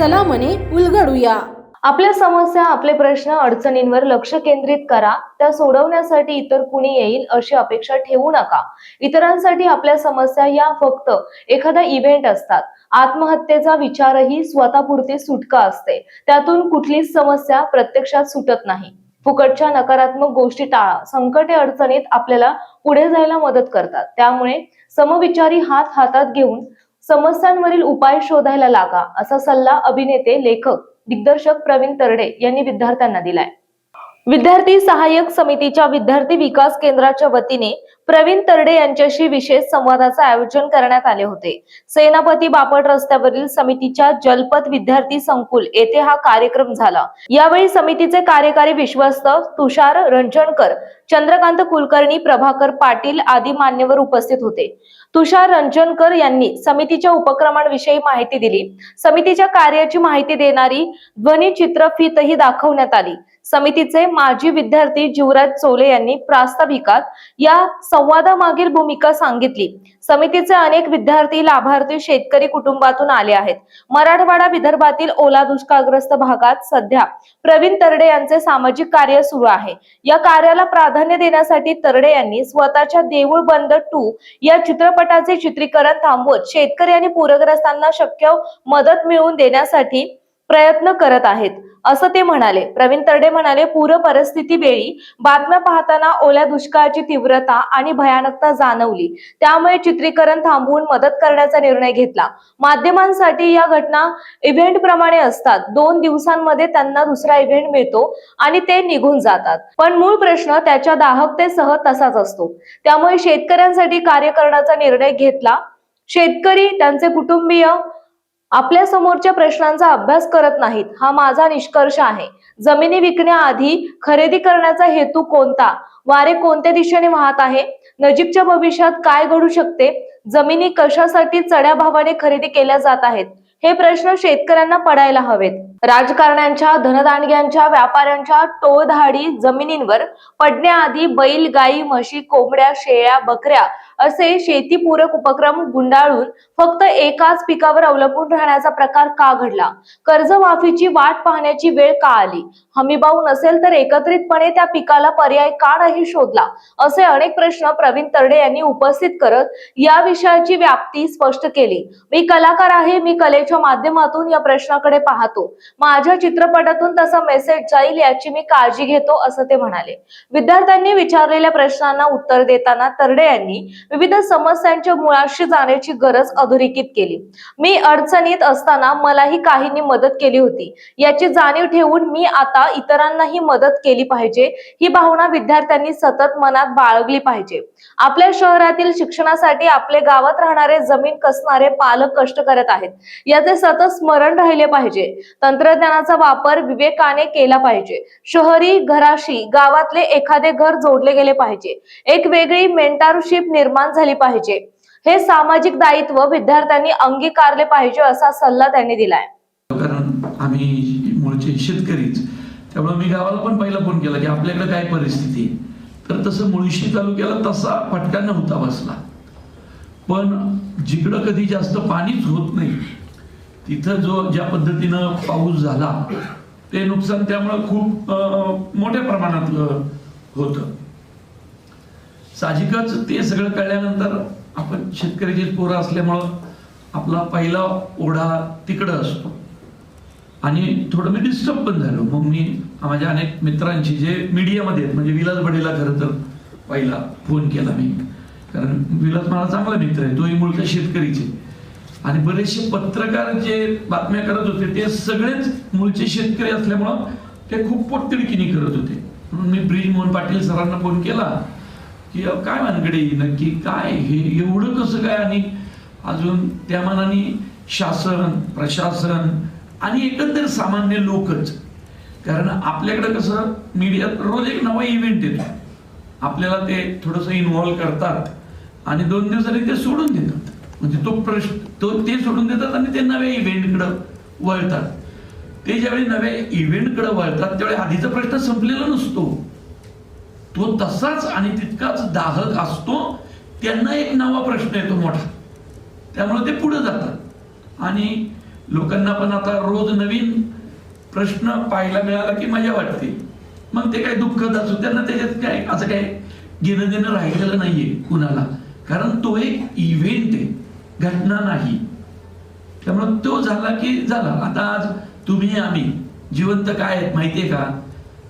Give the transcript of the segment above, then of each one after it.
चला मने उलगडूया. आपल्या समस्या आपले प्रश्न अडचणींवर लक्ष केंद्रित करा. त्या सोडवण्यासाठी इतर कुणी येईल अशी अपेक्षा ठेवू नका. इतरांसाठी आपल्या समस्या या फक्त एखादा इव्हेंट असतात. आत्महत्येचा विचारही स्वतःपुरती सुटका असते. त्यातून कुठलीच समस्या प्रत्यक्षात सुटत नाही. फुकटच्या नकारात्मक गोष्टी टाळा. संकटे अडचणीत आपल्याला पुढे जायला मदत करतात. त्यामुळे समविचारी हात हातात घेऊन समस्यांवरील उपाय शोधायला लागा असा सल्ला अभिनेते लेखक दिग्दर्शक प्रवीण तरडे यांनी विद्यार्थ्यांना दिलाय. विद्यार्थी सहाय्यक समितीच्या विद्यार्थी विकास केंद्राच्या वतीने प्रवीण तरडे यांच्याशी विशेष संवादाचे आयोजन करण्यात आले होते. सेनापती बापट रस्त्यावरील समितीच्या जलपत विद्यार्थी संकुल येथे हा कार्यक्रम झाला. यावेळी समितीचे कार्यकारी विश्वस्त तुषार रंजणकर चंद्रकांत कुलकर्णी प्रभाकर पाटील आदी मान्यवर उपस्थित होते. तुषार रंजनकर यांनी समितीच्या उपक्रमांविषयी माहिती दिली. समितीच्या कार्याची माहिती देणारी ध्वनी चित्रफीतही दाखवण्यात आली. समितीचे माजी विद्यार्थी जीवराज चोले यांनी प्रास्ताविकात या संवादामागील भूमिका सांगितली. समितीचे अनेक विद्यार्थी लाभार्थी शेतकरी कुटुंबातून आले आहेत. मराठवाडा विदर्भातील ओला दुष्काळग्रस्त भागात सध्या प्रवीण तरडे यांचे सामाजिक कार्य सुरू आहे. या कार्याला प्राधान्य देण्यासाठी तरडे यांनी स्वतःच्या देऊळ बंद टू या चित्रपटाचे चित्रीकरण थांबवत शेतकरी आणि पूरग्रस्तांना शक्य मदत मिळवून देण्यासाठी प्रयत्न करत आहेत. असं ते म्हणाले. प्रवीण तरडे म्हणाले पूर परिस्थिती वेळी बातम्या पाहताना ओल्या दुष्काळाची तीव्रता आणि भयानकता जाणवली. त्यामुळे चित्रीकरण थांबवून मदत करण्याचा निर्णय घेतला. माध्यमांसाठी या घटना इव्हेंट प्रमाणे असतात. दोन दिवसांमध्ये त्यांना दुसरा इव्हेंट मिळतो आणि ते निघून जातात. पण मूळ प्रश्न त्याच्या दाहकतेसह तसाच असतो. त्यामुळे शेतकऱ्यांसाठी कार्य करण्याचा निर्णय घेतला. शेतकरी त्यांचे कुटुंबीय आपल्या समोरच्या प्रश्नांचा अभ्यास करत नाहीत. हा माझा निष्कर्ष आहे. जमिनी विकण्याआधी खरेदी करण्याचा हेतू कोणता? वारे कोणत्या दिशेने वाहत आहे? नजीकच्या भविष्यात काय घडू शकते? जमिनी कशासाठी चढ्या भावाने खरेदी केल्या जात आहेत? हे प्रश्न शेतकऱ्यांना पडायला हवेत. राजकारण्यांच्या धनदांडग्यांच्या व्यापाऱ्यांच्या टोळधाडी जमिनींवर पडण्याआधी बैल गाई म्हशी कोंबड्या शेळ्या बकऱ्या असे शेतीपूरक उपक्रम गुंडाळून फक्त एकाच पिकावर अवलंबून राहण्याचा प्रकार का घडला? कर्जमाफीची वाट पाहण्याची वेळ का आली? हमीभाऊ नसेल तर एकत्रितपणे त्या पिकाला पर्याय का नाही शोधला? असे अनेक प्रश्न प्रवीण तरडे यांनी उपस्थित करत या विषयाची व्याप्ती स्पष्ट केली. मी कलाकार आहे मी कलेच्या माध्यमातून या प्रश्नाकडे पाहतो. माझ्या चित्रपटातून तसा मेसेज जाईल याची मी काळजी घेतो असं ते म्हणाले. विद्यार्थ्यांनी विचारलेल्या प्रश्नांना उत्तर देताना तरडे यांनी विविध समस्यांच्या मुळाशी जाण्याची गरज अधोरेखित केली. मी अडचणीत असताना मलाही काहींनी मदत केली होती. याची जाणीव ठेवून मी आता इतरांनाही मदत केली पाहिजे ही भावना विद्यार्थ्यांनी सतत मनात बाळगली पाहिजे. आपल्या शहरातील शिक्षणासाठी आपले गावात राहणारे जमीन कसणारे पालक कष्ट करत आहेत? याचे सतत स्मरण राहिले पाहिजे. तंत्रज्ञानाचा वापर विवेकाने केला पाहिजे. शहरी घराशी गावातले एखादे घर जोडले गेले पाहिजे. एक वेगळी मेंटारशिप निर्माण झाली पाहिजे. हे सामाजिक दायित्व विद्यार्थ्यांनी अंगीकारले पाहिजे असा सल्ला त्यांनी दिलाय. कारण आम्ही मुळचे शेतकरीच. त्यामुळे मी गावाला पण पहिला फोन केला की आपल्याकडे काय परिस्थिती आहे? तर तसं मुळशी तालुक्याला तसा फटका नव्हता बसला. पण जिकडं कधी जास्त पाणीच होत नाही तिथं जो ज्या पद्धतीनं पाऊस झाला ते नुकसान त्यामुळं खूप मोठ्या प्रमाणात होत होतं. साहजिकच ते सगळं कळल्यानंतर आपण शेतकऱ्याची पोरं असल्यामुळं आपला पहिला ओढा तिकडं असतो. आणि थोडं मी डिस्टर्ब पण झालो. मग मी माझ्या अनेक मित्रांची जे मीडियामध्ये आहेत म्हणजे विलास बडेला खरं तर पहिला फोन केला मी. कारण विलास मला चांगला मित्र आहे. तोही मूळचा शेतकरीचे आणि बरेचसे पत्रकार जे बातम्या करत होते ते सगळेच मूळचे शेतकरी असल्यामुळं ते खूप पोटतिडकीने करत होते. म्हणून मी ब्रिज मोहन पाटील सरांना फोन केला की काय मानकडे नक्की काय हे? एवढं कसं काय? आणि अजून त्या मानाने शासन प्रशासन आणि एकंदर सामान्य लोकच. कारण आपल्याकडं कसं मीडियात रोज एक नवा इव्हेंट येतो. आपल्याला ते थोडंसं इन्व्हॉल्व करतात आणि दोन दिवसांनी ते सोडून देतात. म्हणजे तो प्रश्न तो ते सोडून देतात आणि ते नव्या इव्हेंटकडं वळतात. ते ज्यावेळी नव्या इव्हेंटकडे वळतात त्यावेळी आधीचा प्रश्न संपलेला नसतो. तो तसाच आणि तितकाच दाहक असतो त्यांना एक नवा प्रश्न येतो मोठा. त्यामुळे ते पुढे जातात. आणि लोकांना पण आता रोज नवीन प्रश्न पाहायला मिळाला की मजा वाटते. मग ते काय दुःखद असू त्यांना त्याच्यात काय असं काय घेणं देणं राहिलेलं नाहीये कुणाला. कारण तो एक इव्हेंट आहे. घटना नाही. त्यामुळे तो झाला की झाला. आता आज तुम्ही आम्ही जिवंत काय आहेत माहितीये का?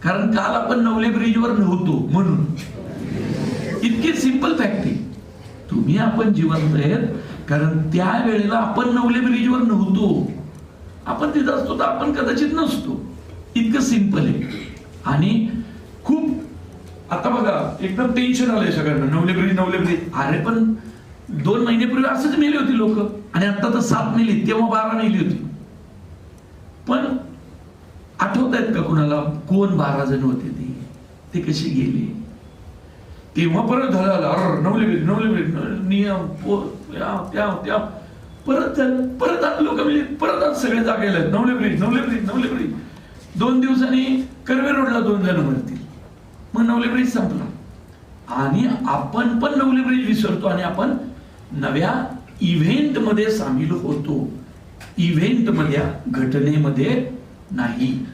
कारण काल आपण नवले ब्रिजवर नव्हतो म्हणून. इतकी सिंपल फॅक्ट आहे. तुम्ही आपण जिवंत आहेत कारण त्या वेळेला आपण नवले ब्रिजवर नव्हतो. आपण तिथं असतो तर आपण कदाचित नसतो. इतकं सिंपल आहे. आणि खूप आता बघा एकदम टेन्शन आलंय सगळ्यांना. Navale bridge Navale bridge. अरे पण दोन महिन्यापूर्वी असंच मेली होती लोक. आणि आता तर सात मेली तेव्हा बारा मेली होती. पण आठवत आहेत का कुणाला? कोण बारा जण होते ते? ते कसे गेले? तेव्हा परत झालं आलं, अर नवले न- नियम त्या परत झालं परत आता लोक म्हणजे परत आज सगळे जागेला Navale bridge Navale bridge Navale bridge दोन दिवसांनी कर्वे रोडला दोन जण मरतील. मग नवले ब्रिज संपला. आणि आपण पण नवले ब्रिज विसरतो आणि आपण नव्या इव्हेंटमध्ये सामील होतो. इव्हेंटमध्ये घटनेमध्ये नाही.